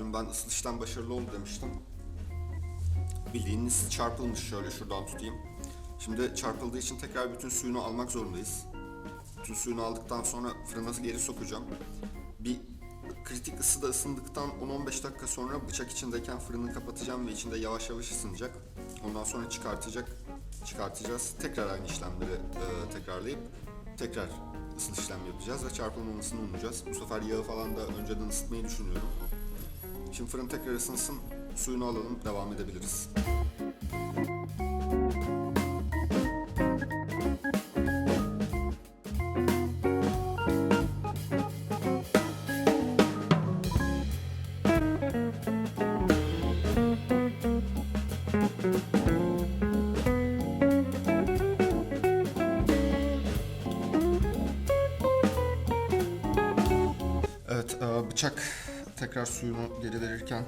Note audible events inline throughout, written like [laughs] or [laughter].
dün ben işlem başarılı oldu demiştim. Bildiğiniz çarpılmış şöyle şuradan tutayım. Şimdi çarpıldığı için tekrar bütün suyunu almak zorundayız. Bütün suyunu aldıktan sonra fırına geri sokacağım. Bir kritik ısıda ısındıktan 10-15 dakika sonra bıçak içindeyken fırını kapatacağım ve içinde yavaş yavaş ısınacak. Ondan sonra çıkartacak, çıkartacağız. Tekrar aynı işlemleri e, tekrarlayıp tekrar ısıl işlem yapacağız ve çarpılmamasını umacağız. Bu sefer yağı falan da önceden ısıtmayı düşünüyorum. Şimdi fırın tekrar ısınsın, suyunu alalım, devam edebiliriz. Evet, e, bıçak tekrar suyunu geri verirken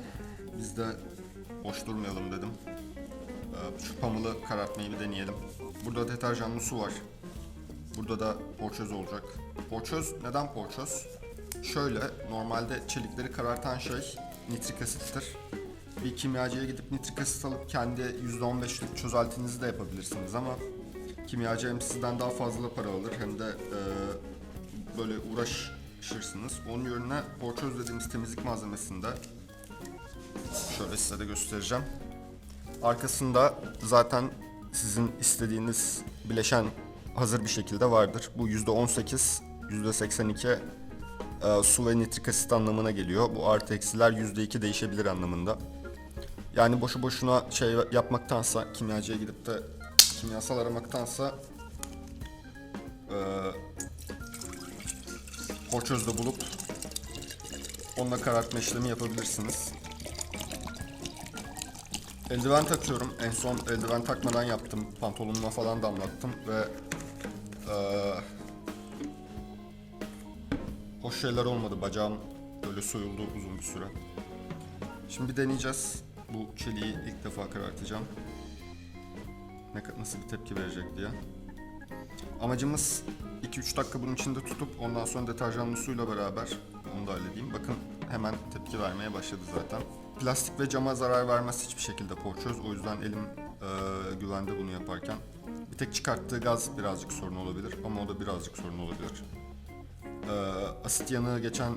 biz de boş durmayalım dedim. E, Şu pamulu karartmayı bir deneyelim. Burada deterjanlı su var. Burada da porçöz olacak. Porçöz neden porçöz? Şöyle, normalde çelikleri karartan şey nitrik asittir. Bir kimyacıya gidip nitrik asit alıp kendi %15'lik çözeltinizi de yapabilirsiniz ama kimyacı hem sizden daha fazla para alır hem de e, böyle uğraşırsınız. Onun yerine porçöz dediğimiz temizlik malzemesinde şöyle size de göstereceğim. Arkasında zaten sizin istediğiniz bileşen hazır bir şekilde vardır. Bu %18, %82 e, su ve nitrik asit anlamına geliyor. Bu artı eksiler %2 değişebilir anlamında. Yani boşu boşuna şey yapmaktansa, kimyacıya gidip de kimyasal aramaktansa e, porçözde bulup onunla karartma işlemi yapabilirsiniz. Eldiven takıyorum. En son eldiven takmadan yaptım. Pantolonuma falan damlattım ve eee hoş şeyler olmadı. Bacağım böyle soyuldu uzun bir süre. Şimdi deneyeceğiz. Bu çeliği ilk defa karartacağım. Ne nasıl bir tepki verecek diye. Amacımız 2-3 dakika bunun içinde tutup ondan sonra deterjanlı suyla beraber onu da halledeyim. Bakın hemen tepki vermeye başladı zaten. Plastik ve cama zarar vermez hiçbir şekilde porçöz. O yüzden elim e, güvende bunu yaparken. Bir tek çıkarttığı gaz birazcık sorun olabilir ama o da birazcık sorun olabilir. E, asit yanığı geçen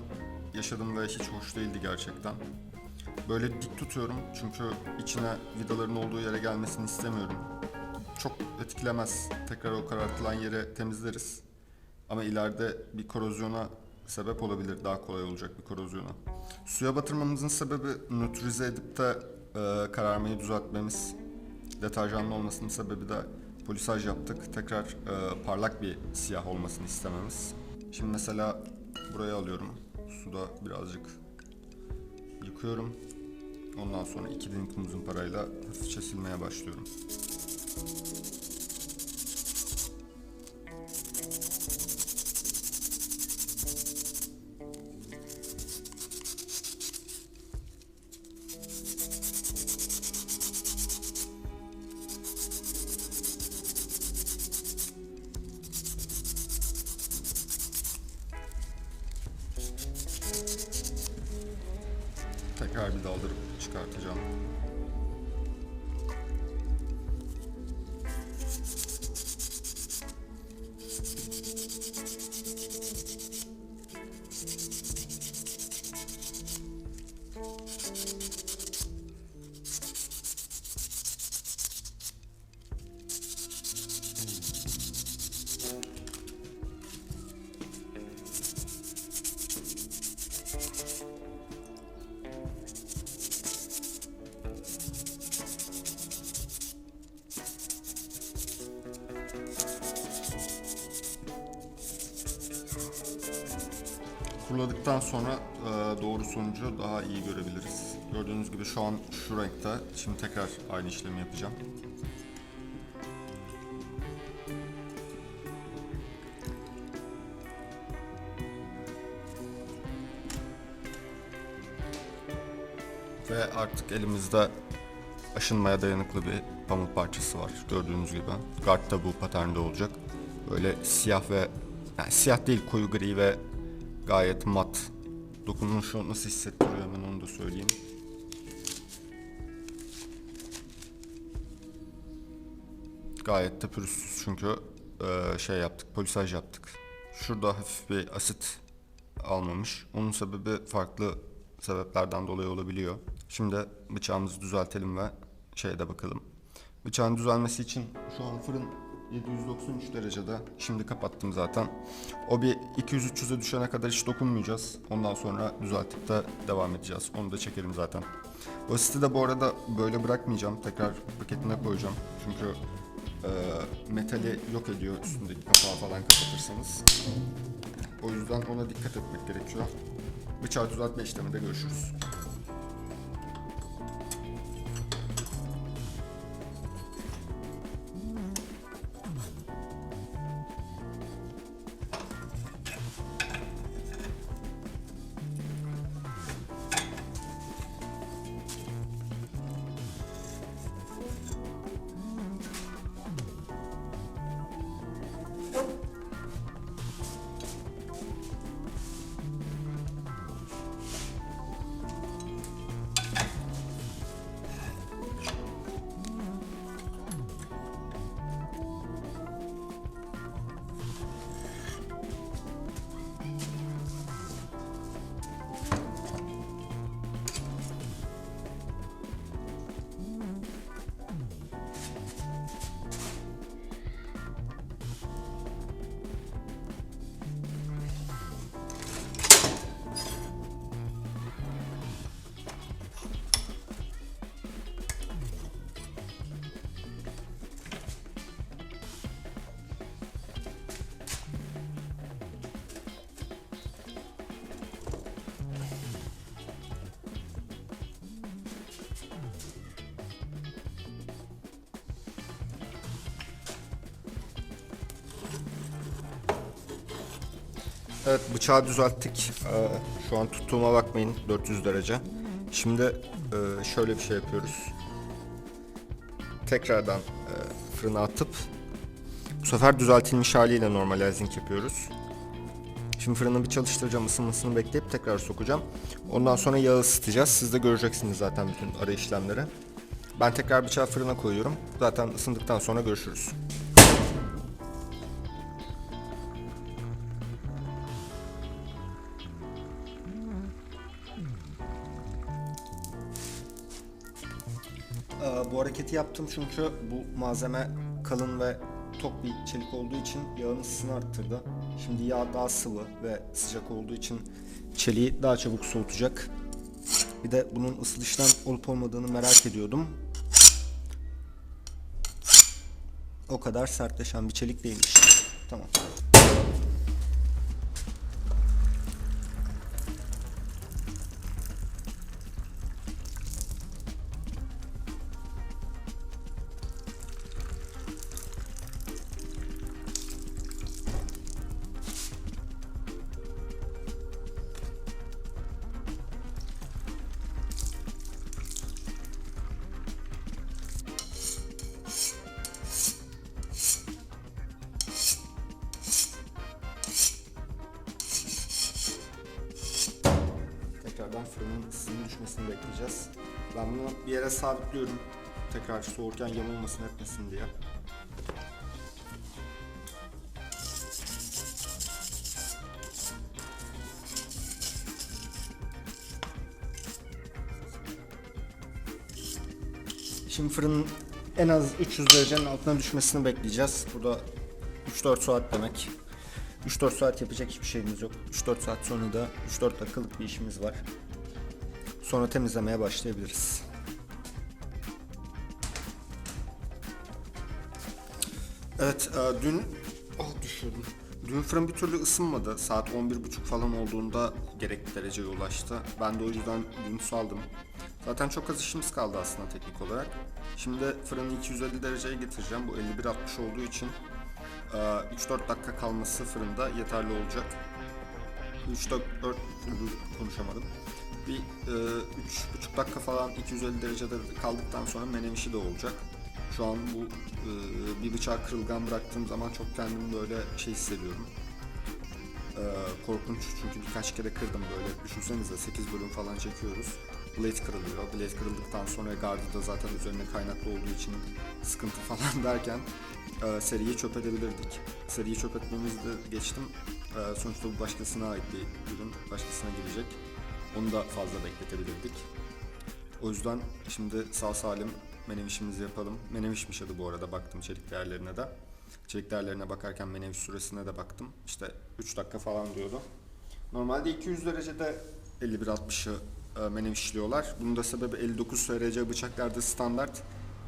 yaşadım ve hiç hoş değildi gerçekten. Böyle dik tutuyorum çünkü içine vidaların olduğu yere gelmesini istemiyorum etkilemez. Tekrar o karartılan yeri temizleriz. Ama ileride bir korozyona sebep olabilir. Daha kolay olacak bir korozyona. Suya batırmamızın sebebi nötrize edip de e, kararmayı düzeltmemiz. Deterjanlı olmasının sebebi de polisaj yaptık. Tekrar e, parlak bir siyah olmasını istememiz. Şimdi mesela buraya alıyorum. Suda birazcık yıkıyorum. Ondan sonra iki dilim kumuzun parayla hafifçe silmeye başlıyorum. Tekrar bir daldırıp çıkartacağım. Kuruladıktan sonra e, doğru sonucu daha iyi görebiliriz. Gördüğünüz gibi şu an şu renkte. Şimdi tekrar aynı işlemi yapacağım. Ve artık elimizde aşınmaya dayanıklı bir pamuk parçası var. Gördüğünüz gibi. Guard da bu paternde olacak. Böyle siyah ve yani siyah değil koyu gri ve gayet mat Dokunuşu nasıl hissettiriyor hemen onu da söyleyeyim. Gayet de pürüzsüz çünkü eee, şey yaptık, polisaj yaptık. Şurada hafif bir asit almamış. Onun sebebi farklı sebeplerden dolayı olabiliyor. Şimdi bıçağımızı düzeltelim ve şeye de bakalım. Bıçağın düzelmesi için şu an fırın 793 derecede. Şimdi kapattım zaten. O bir 200-300'e düşene kadar hiç dokunmayacağız. Ondan sonra düzeltip de devam edeceğiz. Onu da çekerim zaten. O de bu arada böyle bırakmayacağım. Tekrar paketine koyacağım. Çünkü e, metali yok ediyor üstündeki kapağı falan kapatırsanız. O yüzden ona dikkat etmek gerekiyor. Bıçağı düzeltme işleminde görüşürüz. Evet bıçağı düzelttik. Ee, şu an tuttuğuma bakmayın 400 derece. Şimdi e, şöyle bir şey yapıyoruz. Tekrardan e, fırına atıp bu sefer düzeltilmiş haliyle normalizing yapıyoruz. Şimdi fırını bir çalıştıracağım, ısınmasını bekleyip tekrar sokacağım. Ondan sonra yağı ısıtacağız. Siz de göreceksiniz zaten bütün ara işlemleri. Ben tekrar bıçağı fırına koyuyorum. Zaten ısındıktan sonra görüşürüz. Bu hareketi yaptım çünkü bu malzeme kalın ve tok bir çelik olduğu için yağın ısısını arttırdı. Şimdi yağ daha sıvı ve sıcak olduğu için çeliği daha çabuk soğutacak. Bir de bunun ısılıştan olup olmadığını merak ediyordum. O kadar sertleşen bir çelik değilmiş. Tamam. Bekleyeceğiz. Ben bunu bir yere sabitliyorum. Tekrar soğurken yamulmasın etmesin diye. Şimdi fırının en az 300 derecenin altına düşmesini bekleyeceğiz. Bu da 3-4 saat demek. 3-4 saat yapacak hiçbir şeyimiz yok. 3-4 saat sonra da 3-4 dakikalık bir işimiz var. Sonra temizlemeye başlayabiliriz. Evet, e, dün ah düşürdüm. Dün fırın bir türlü ısınmadı. Saat 11.30 falan olduğunda gerekli dereceye ulaştı. Ben de o yüzden dün saldım. Zaten çok az işimiz kaldı aslında teknik olarak. Şimdi fırını 250 dereceye getireceğim. Bu 51.60 olduğu için e, 3-4 dakika kalması fırında yeterli olacak. 3-4 konuşamadım. Bir e, 3,5 dakika falan 250 derecede kaldıktan sonra menemişi de olacak. Şu an bu e, bir bıçağı kırılgan bıraktığım zaman çok kendimi böyle şey hissediyorum. e, korkunç çünkü birkaç kere kırdım böyle. Düşünsenize 8 bölüm falan çekiyoruz. Blade kırılıyor. Blade kırıldıktan sonra gardı da zaten üzerine kaynaklı olduğu için sıkıntı [laughs] falan derken e, seriyi çöp edebilirdik. Seriyi çöp etmemizi de geçtim. E, sonuçta bu başkasına ait bir ürün. Başkasına gelecek. Onu da fazla bekletebilirdik. O yüzden şimdi sağ salim menevişimizi yapalım. Menevişmiş adı bu arada baktım çelik değerlerine de. Çelik değerlerine bakarken meneviş süresine de baktım. İşte 3 dakika falan diyordu. Normalde 200 derecede 51-60'ı e, menevişliyorlar. Bunun da sebebi 59 FRC bıçaklarda standart.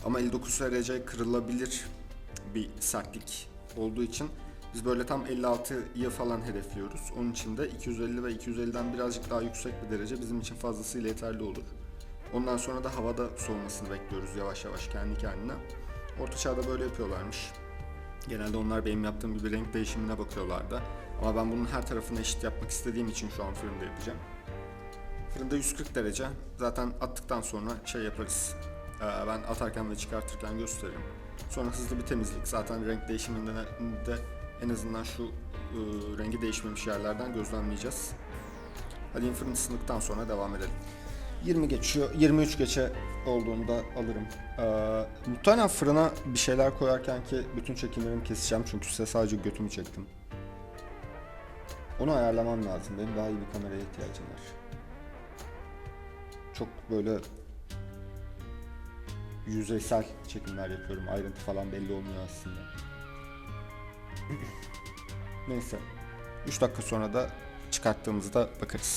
Ama 59 FRC kırılabilir bir sertlik olduğu için biz böyle tam 56'yı falan hedefliyoruz. Onun için de 250 ve 250'den birazcık daha yüksek bir derece bizim için fazlasıyla yeterli olur. Ondan sonra da havada soğumasını bekliyoruz yavaş yavaş kendi kendine. Orta çağda böyle yapıyorlarmış. Genelde onlar benim yaptığım gibi renk değişimine bakıyorlardı. Ama ben bunun her tarafını eşit yapmak istediğim için şu an fırında yapacağım. Fırında 140 derece. Zaten attıktan sonra şey yaparız. Ee, ben atarken ve çıkartırken gösteririm. Sonra hızlı bir temizlik. Zaten renk değişiminde de en azından şu e, rengi değişmemiş yerlerden gözlemleyeceğiz. Hadi fırın ısındıktan sonra devam edelim. 20 geçiyor. 23 geçe olduğunda alırım. Ee, muhtemelen fırına bir şeyler koyarken ki bütün çekimlerimi keseceğim çünkü size sadece götümü çektim. Onu ayarlamam lazım. Benim daha iyi bir kameraya ihtiyacım var. Çok böyle yüzeysel çekimler yapıyorum. Ayrıntı falan belli olmuyor aslında. Neyse. 3 dakika sonra da çıkarttığımızda bakarız.